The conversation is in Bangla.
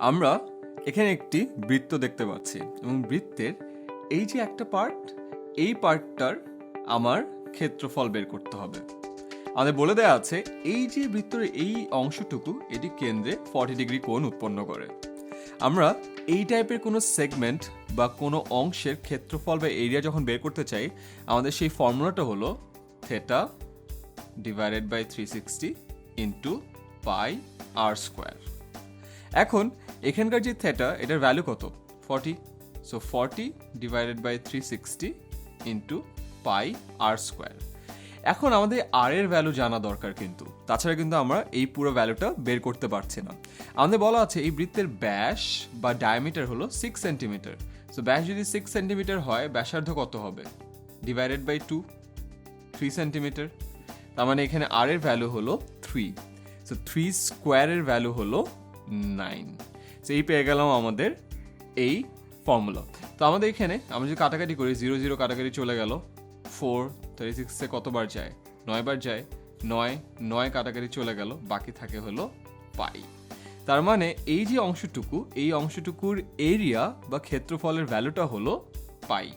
আমরা এখানে একটি বৃত্ত দেখতে পাচ্ছি এবং বৃত্তের এই যে একটা পার্ট এই পার্টটার আমার ক্ষেত্রফল বের করতে হবে। আমাদের বলে দেওয়া আছে, এই যে বৃত্তের এই অংশটুকু এটি কেন্দ্রে ফর্টি ডিগ্রি কোণ উৎপন্ন করে। আমরা এই টাইপের কোনো সেগমেন্ট বা কোনো অংশের ক্ষেত্রফল বা এরিয়া যখন বের করতে চাই, আমাদের সেই ফর্মুলাটা হলো theta divided by three sixty into pi r square এখন এখানকার যে থেটা এটার ভ্যালু কত? Forty so forty divided by three sixty into pi r square এখন আমাদের আর এর ভ্যালু জানা দরকার কিন্তু। তাছাড়া কিন্তু আমরা এই পুরো ভ্যালুটা বের করতে পারছি না। আমাদের বলা আছে এই বৃত্তের ব্যাস বা ডায়ামিটার হলো সিক্স সেন্টিমিটার সো ব্যাস যদি সিক্স সেন্টিমিটার হয়, ব্যাসার্ধ কত হবে? Divided by two three centimetre তার মানে এখানে আর এর ভ্যালু হলো থ্রি সো থ্রি স্কোয়ারের ভ্যালু হলো নাইন। সো এই পেয়ে গেলাম আমাদের এই ফর্মুলা তো আমাদের এখানে আমরা যদি কাটাকাটি করি জিরো জিরো কাটাকাটি চলে গেল। ফোর থার্টি সিক্সে কতবার যায়? নয়বার যায়। নয় নয় কাটাকাটি চলে গেল। বাকি থাকে হলো পাই। তার মানে এই যে অংশটুকু, এই অংশটুকুর এরিয়া বা ক্ষেত্রফলের ভ্যালুটা হলো পাই।